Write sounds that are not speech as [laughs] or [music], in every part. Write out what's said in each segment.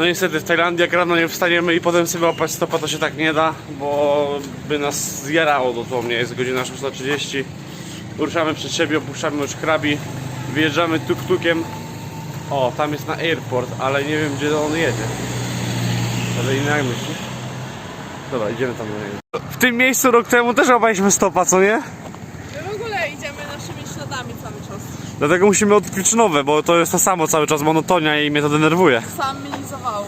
No niestety w Tajlandii jak rano nie wstaniemy i potem sobie łapać stopa to się tak nie da, bo by nas zjarało dosłownie. Jest godzina 6.30. Ruszamy przed siebie, opuszczamy już krabi, wyjeżdżamy tuk-tukiem. O, tam jest na airport, ale nie wiem gdzie on jedzie. Ale inny jak? Dobra, idziemy tam do niego. W tym miejscu rok temu też łapaliśmy stopa, co nie? My w ogóle idziemy naszymi śladami cały czas. Dlatego musimy odkryć nowe, bo to jest to samo cały czas, monotonia i mnie to denerwuje. Sam mnie zawało,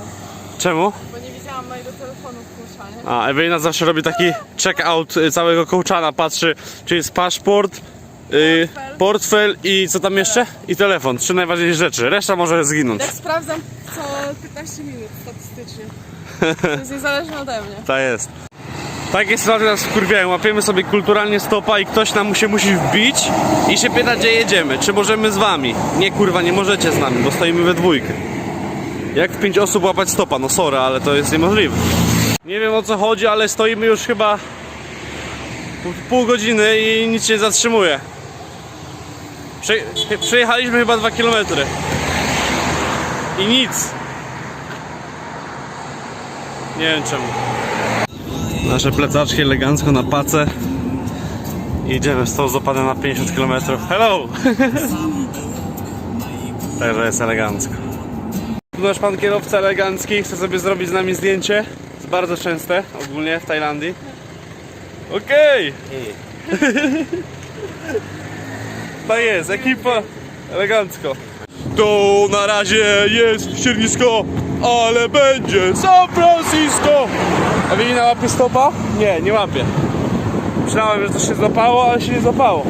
Czemu? bo nie widziałam mojego telefonu w kurczanie. A, Ewelina zawsze robi taki check-out y, całego kołczana, patrzy czy jest paszport, y, Portfel. portfel i co tam jeszcze? I telefon, trzy najważniejsze rzeczy, reszta może zginąć. Tak sprawdzam co 15 minut statystycznie. [laughs] To jest niezależne ode mnie. Ta jest. Takie sytuacje nas wkurwiają, łapiemy sobie kulturalnie stopa i ktoś nam się musi wbić i się pyta gdzie jedziemy, czy możemy z wami. Nie kurwa, nie możecie z nami, bo stoimy we dwójkę. Jak w pięć osób łapać stopa? No sorry, ale to jest niemożliwe. Nie wiem o co chodzi, ale stoimy już chyba pół- godziny i nic się nie zatrzymuje. Prze przejechaliśmy chyba dwa kilometry. I nic. Nie wiem czemu. Nasze plecaczki elegancko na pacę. I idziemy z tą zapadem na 50 km. Hello! [laughs] Także jest elegancko. Nasz pan kierowca elegancki chce sobie zrobić z nami zdjęcie. Jest bardzo częste, ogólnie w Tajlandii. Okej! [laughs] To jest, ekipa elegancko. To na razie jest ściernisko, ale będzie San Francisco! Ewelina łapie stopa? Nie, nie łapie. Myślałem, że to się złapało, ale się nie złapało.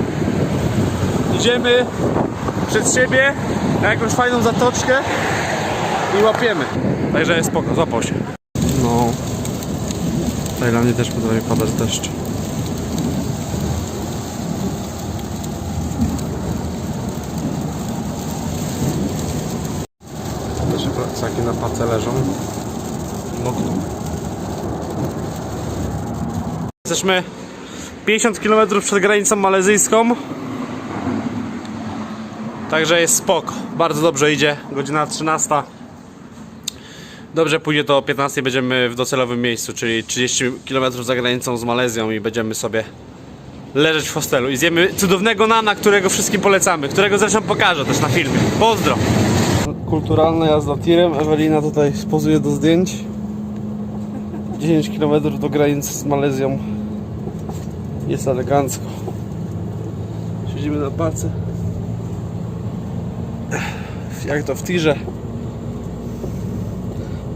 Idziemy przed siebie na jakąś fajną zatoczkę i łapiemy. Także jest spoko, złapał się. No. W Tajlandii też potrafi padać deszcz. Nasze plecaki na pace leżą. No. Jesteśmy 50 km przed granicą malezyjską. Także jest spoko. Bardzo dobrze idzie. Godzina 13. Dobrze pójdzie to o 15 będziemy w docelowym miejscu, czyli 30 km za granicą z Malezją i będziemy sobie leżeć w hostelu i zjemy cudownego nana, którego wszystkim polecamy, którego zresztą pokażę też na filmie. Pozdro! Kulturalna jazda tirem. Ewelina tutaj spozuje do zdjęć. 10 km do granicy z Malezją. Jest elegancko. Siedzimy na pace. Jak to w tirze.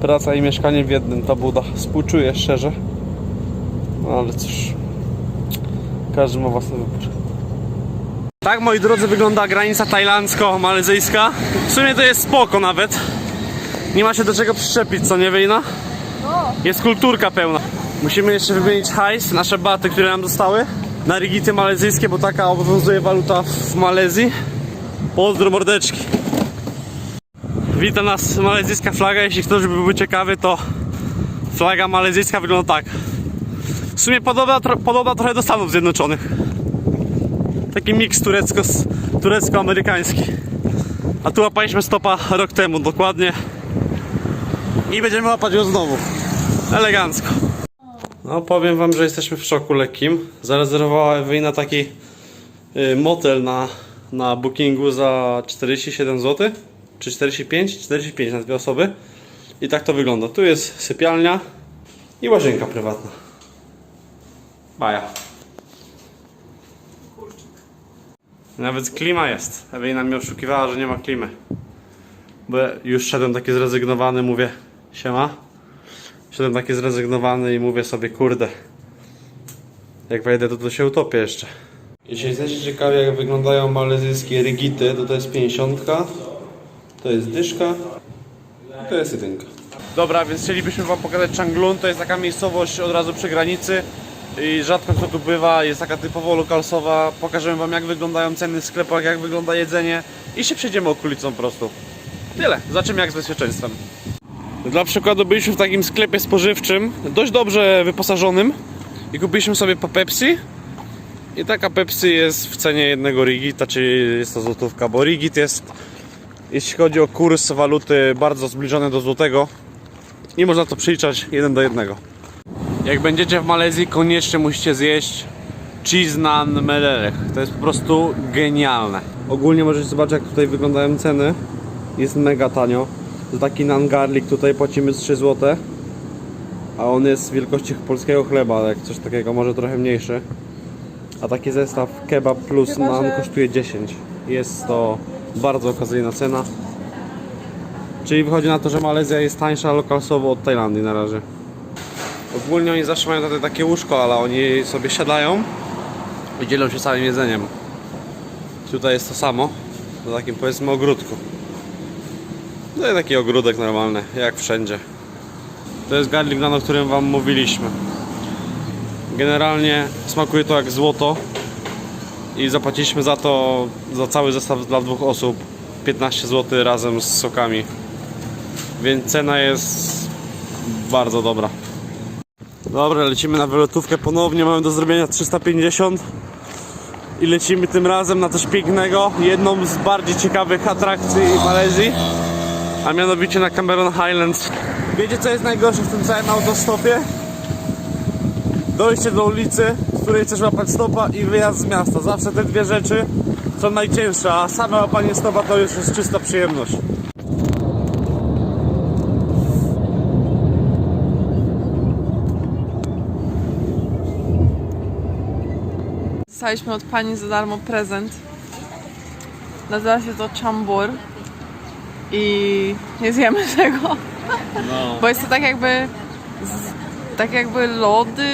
Praca i mieszkanie w jednym, ta buda. Współczuję szczerze. No ale cóż. Każdy ma własny wybór. Tak, moi drodzy, wygląda granica tajlandzko-malezyjska. W sumie to jest spoko nawet. Nie ma się do czego przyczepić, co nie wyjna? Jest kulturka pełna. Musimy jeszcze wymienić hajs, nasze baty, które nam zostały, na rigity malezyjskie, bo taka obowiązuje waluta w Malezji. Pozdro mordeczki. Wita nas malezyjska flaga, jeśli ktoś by był ciekawy, to flaga malezyjska wygląda tak. W sumie podoba, tro, podoba trochę do Stanów Zjednoczonych. Taki miks turecko, turecko-amerykański. A tu łapaliśmy stopa rok temu dokładnie. I będziemy łapać go znowu. Elegancko. No powiem wam, że jesteśmy w szoku lekkim. Zarezerwowała Ewelina taki y, motel na, na bookingu za 47 zł. Czy 45? 45 na dwie osoby. I tak to wygląda. Tu jest sypialnia i łazienka prywatna. Baja. Nawet klima jest. Ewelina mnie oszukiwała, że nie ma klimy. Bo już szedłem taki zrezygnowany, mówię siema. Szedłem taki zrezygnowany i mówię sobie kurde. Jak wejdę to, to się utopię jeszcze. Jeśli jesteście ciekawi jak wyglądają malezyjskie rigity, to to jest 50, to jest dyszka i to jest jedynka. Dobra, więc chcielibyśmy wam pokazać Changlun, to jest taka miejscowość od razu przy granicy i rzadko kto tu bywa, jest taka typowo lokalsowa. Pokażemy wam jak wyglądają ceny w sklepach, jak wygląda jedzenie i się przejdziemy okolicą po prostu. Tyle, zobaczymy jak z bezpieczeństwem. Dla przykładu byliśmy w takim sklepie spożywczym, dość dobrze wyposażonym i kupiliśmy sobie po Pepsi. I taka Pepsi jest w cenie jednego rigita, czyli jest to złotówka, bo rigit jest, jeśli chodzi o kurs waluty, bardzo zbliżony do złotego. i można to przeliczać jeden do jednego. Jak będziecie w Malezji, koniecznie musicie zjeść cheese naan melelech. To jest po prostu genialne. Ogólnie możecie zobaczyć, jak tutaj wyglądają ceny. Jest mega tanio. Za taki nan garlic tutaj płacimy z 3 zł. A on jest wielkości polskiego chleba, jak coś takiego, może trochę mniejszy. A taki zestaw kebab plus Chyba, nan że- kosztuje 10. Jest to bardzo okazyjna cena. Czyli wychodzi na to, że Malezja jest tańsza lokalsowo od Tajlandii na razie. Ogólnie oni zawsze mają tutaj takie łóżko, ale oni sobie siadają i dzielą się całym jedzeniem. Tutaj jest to samo, na takim powiedzmy ogródku. No i taki ogródek normalny, jak wszędzie. To jest garlic o którym wam mówiliśmy. Generalnie smakuje to jak złoto i zapłaciliśmy za to, za cały zestaw dla dwóch osób 15 zł razem z sokami. Więc cena jest bardzo dobra. Dobra, lecimy na wylotówkę ponownie, mamy do zrobienia 350 i lecimy tym razem na coś pięknego, jedną z bardziej ciekawych atrakcji Malezji, a mianowicie na Cameron Highlands. Wiecie co jest najgorsze w tym całym autostopie? Dojście do ulicy, z której chcesz łapać stopa i wyjazd z miasta. Zawsze te dwie rzeczy są najcięższe, a same łapanie stopa to już jest czysta przyjemność. Dostaliśmy od pani za darmo prezent. Nazywa się to chambur. I nie zjemy [laughs] tego. No. Bo jest to tak jakby. Z, tak jakby lody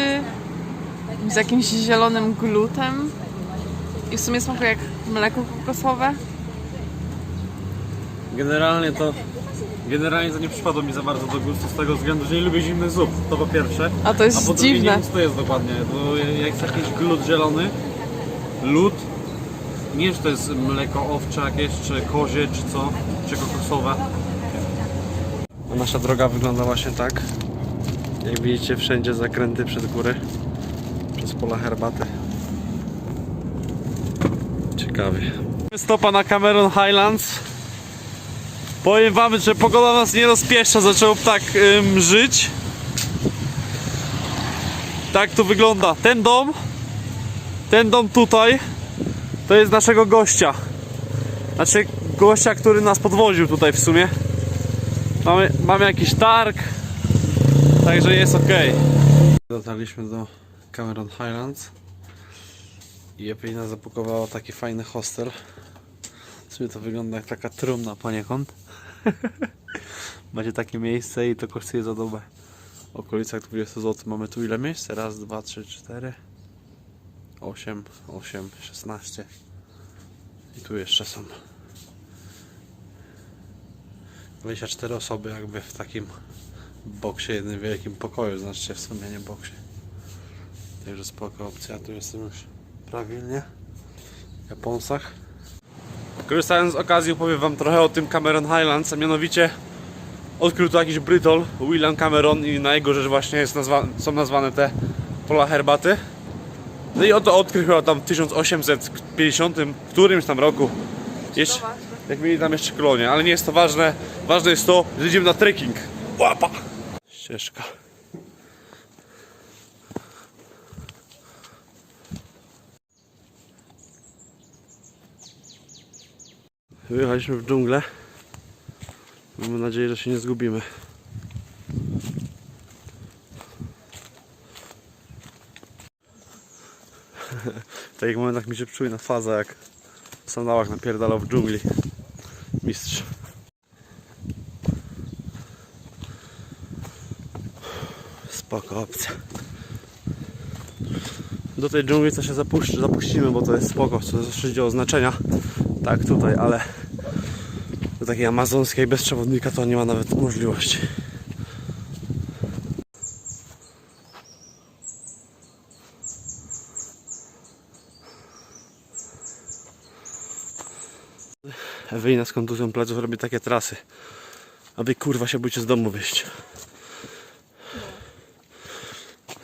z jakimś zielonym glutem. I w sumie smakuje jak mleko kokosowe. Generalnie to generalnie to nie przypadło mi za bardzo do gustu z tego względu, że nie lubię zimnych zup, to po pierwsze. A to jest A po drugie nie dziwne. wiem co to jest dokładnie, bo jak jest jakiś glut zielony, lód, nie czy to jest mleko owcze jakieś, czy kozie, czy co, czy kokosowe. A nasza droga wygląda właśnie tak. Jak widzicie wszędzie zakręty przez góry, przez pola herbaty. Ciekawie. Stopa na Cameron Highlands. Powiem wam, że pogoda nas nie rozpieszcza, zaczęło tak ym, żyć. Tak tu wygląda. Ten dom, ten dom tutaj, to jest naszego gościa. Znaczy gościa, który nas podwoził tutaj w sumie. Mamy, mamy jakiś targ, także jest ok. Dotarliśmy do Cameron Highlands i Ewelina zapakowała taki fajny hostel. W sumie to wygląda jak taka trumna poniekąd. [laughs] Macie takie miejsce i to kosztuje za dobę. W okolicach 20 zł. Mamy tu ile miejsc? Raz, dwa, trzy, cztery. 8, 8, 16. I tu jeszcze są. 24 osoby jakby w takim boksie, jednym wielkim pokoju, znaczy w sumie nie boksie. Także spoko opcja, tu jestem już prawilnie. W Japonsach. Korzystając z okazji opowiem wam trochę o tym Cameron Highlands, a mianowicie odkrył tu jakiś Brytol, William Cameron i na jego rzecz właśnie nazwa, są nazwane te pola herbaty. No i oto odkrył chyba tam w 1850 którymś tam roku. Jeszcze, jak mieli tam jeszcze kolonie, ale nie jest to ważne. Ważne jest to, że idziemy na trekking. Łapa! Ścieżka. Wyjechaliśmy w dżunglę. Mamy nadzieję, że się nie zgubimy. w takich momentach mi się przypomina faza, jak w sandałach napierdalał w dżungli. Mistrz. Spoko opcja. Do tej dżungli to się zapuści, zapuścimy, bo to jest spoko, co zawsze idzie o znaczenia. Tak tutaj, ale do takiej amazonskiej bez przewodnika to nie ma nawet możliwości. Ewelina z kontuzją pleców robi takie trasy, aby kurwa się bójcie z domu wyjść.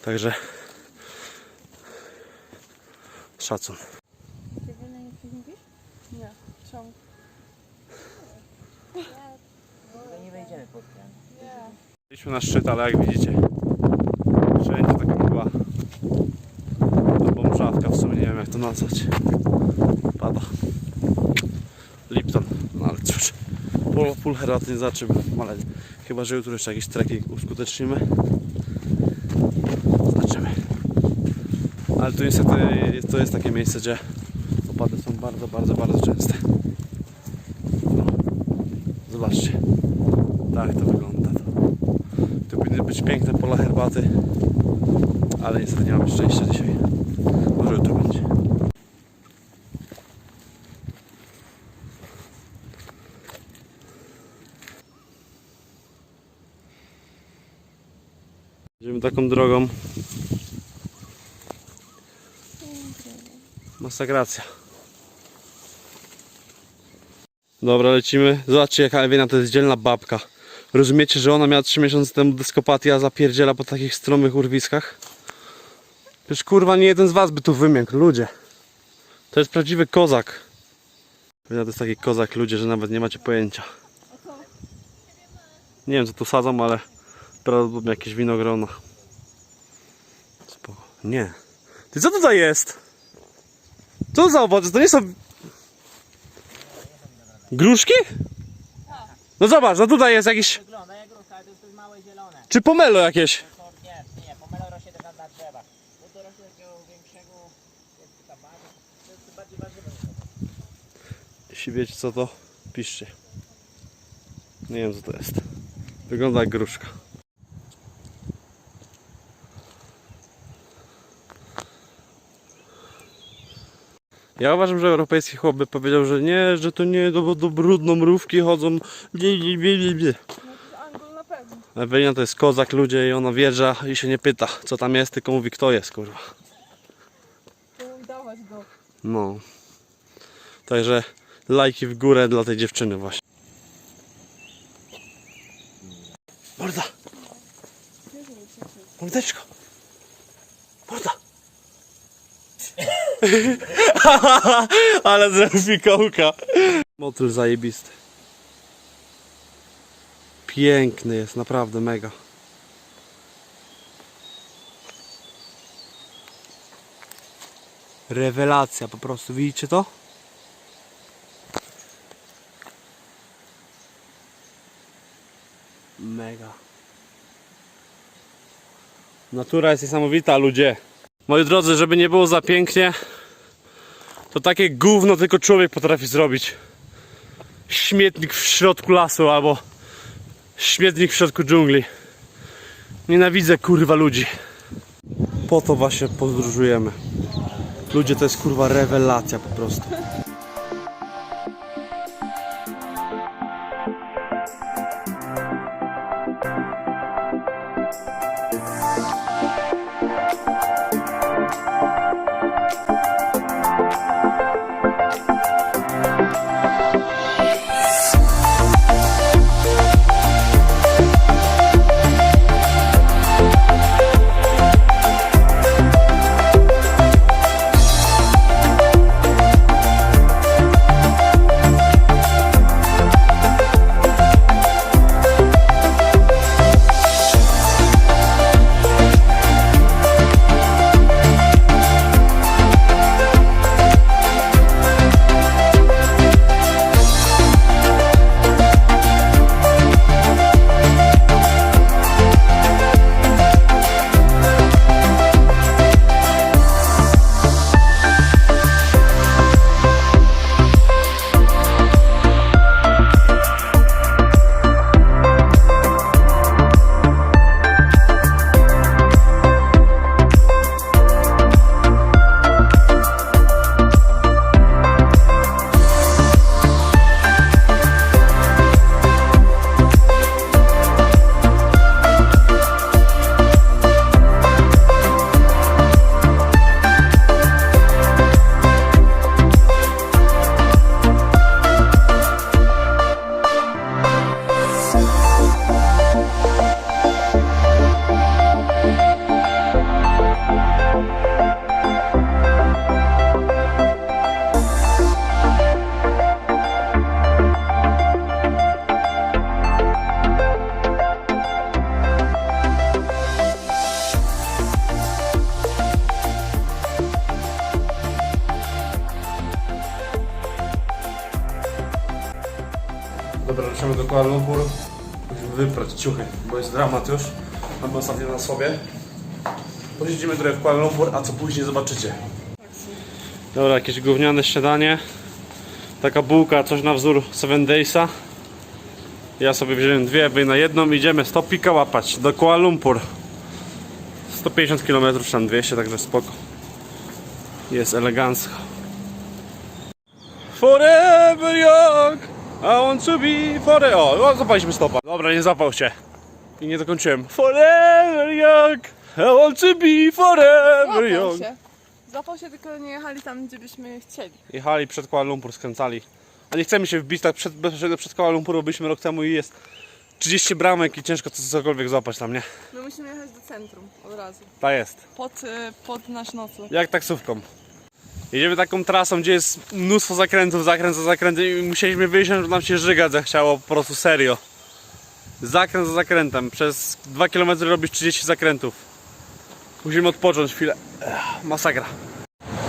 Także szacun. Nie, czemu? nie wejdziemy pod ten. Byliśmy na szczyt, ale jak widzicie, wszędzie taka mgła. Albo mrzawka w sumie, nie wiem jak to nazwać. Pada. Lipton, no ale cóż. Pól, herbaty nie ale chyba, że jutro jeszcze jakiś trekking uskutecznimy. Zobaczymy. Ale tu niestety to jest takie miejsce, gdzie opady są bardzo, bardzo, bardzo częste. No. Zobaczcie. Tak to wygląda. Tu powinny być piękne pola herbaty, ale niestety nie mamy szczęścia dzisiaj. Może jutro będzie. Taką drogą. Masakracja. Dobra, lecimy. Zobaczcie jaka Ewiena to jest dzielna babka. Rozumiecie, że ona miała 3 miesiące temu dyskopatię, a zapierdziela po takich stromych urwiskach? Przecież kurwa nie jeden z was by tu wymiękł, ludzie. To jest prawdziwy kozak. Ewiena to jest taki kozak, ludzie, że nawet nie macie pojęcia. Nie wiem co tu sadzą, ale prawdopodobnie jakieś winogrona. Nie. Ty co tutaj jest? Co to za owoce? To nie są... Gruszki? No zobacz, no tutaj jest jakiś... Wygląda jak grucha, ale to jest małe zielone. Czy pomelo jakieś? Nie, nie, pomelo rośnie też na, drzewach. Bo to rośnie takiego większego, to jest bardziej warzywa. Jeśli wiecie co to, piszcie. Nie wiem co to jest. Wygląda jak gruszka. Ja uważam, że europejski chłop by powiedział, że nie, że to nie, do, do brudno mrówki chodzą. Blie, blie, blie, blie. Angol na pewno. Ewelina to jest kozak, ludzie i ona wjeżdża i się nie pyta, co tam jest, tylko mówi kto jest, kurwa. Dawać go. No. Także lajki w górę dla tej dziewczyny właśnie. Morda! Mordeczko! Morda! [laughs] Ale zrobił fikołka. Motyl zajebisty. Piękny jest, naprawdę mega. Rewelacja po prostu, widzicie to? Mega. Natura jest niesamowita, ludzie. Moi drodzy, żeby nie było za pięknie, to takie gówno tylko człowiek potrafi zrobić. Śmietnik w środku lasu albo śmietnik w środku dżungli. Nienawidzę kurwa ludzi. Po to właśnie podróżujemy. Ludzie, to jest kurwa rewelacja po prostu. Wyprać ciuchy, bo jest dramat już. Mamy ostatnio na sobie. Posiedzimy trochę w Kuala Lumpur, a co później zobaczycie. Dobra, jakieś gówniane śniadanie. Taka bułka, coś na wzór 7 Daysa. Ja sobie wziąłem dwie, wy na jedną. Idziemy 100 pika łapać do Kuala Lumpur. 150 km czy tam 200, także spoko. Jest elegancko. Forever young, I want to be forever. O, o, zapaliśmy stopa. Dobra, nie zapał się. I nie dokończyłem. Forever young, I want to be forever Złapał young. się. Złapał się, tylko nie jechali tam, gdzie byśmy chcieli. Jechali przed Kuala Lumpur, skręcali. A nie chcemy się wbić tak przed, bezpośrednio przed Kuala Lumpur, bo byliśmy rok temu i jest 30 bramek i ciężko to cokolwiek złapać tam, nie? My musimy jechać do centrum od razu. Tak jest. Pod, y, pod nasz nocleg. Jak taksówką. Jedziemy taką trasą, gdzie jest mnóstwo zakrętów, zakręt za zakrętem i musieliśmy wyjść, że nam się żygać zachciało, po prostu serio. Zakręt za zakrętem. Przez 2 km robisz 30 zakrętów. Musimy odpocząć chwilę. Ech, masakra.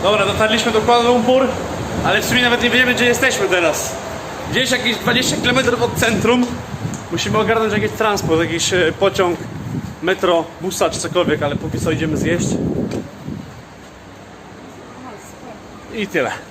Dobra, dotarliśmy do Kuala Lumpur, ale w sumie nawet nie wiemy, gdzie jesteśmy teraz. Gdzieś jakieś 20 km od centrum. Musimy ogarnąć jakiś transport, jakiś e, pociąg, metro, busa czy cokolwiek, ale póki co idziemy zjeść. I tyle.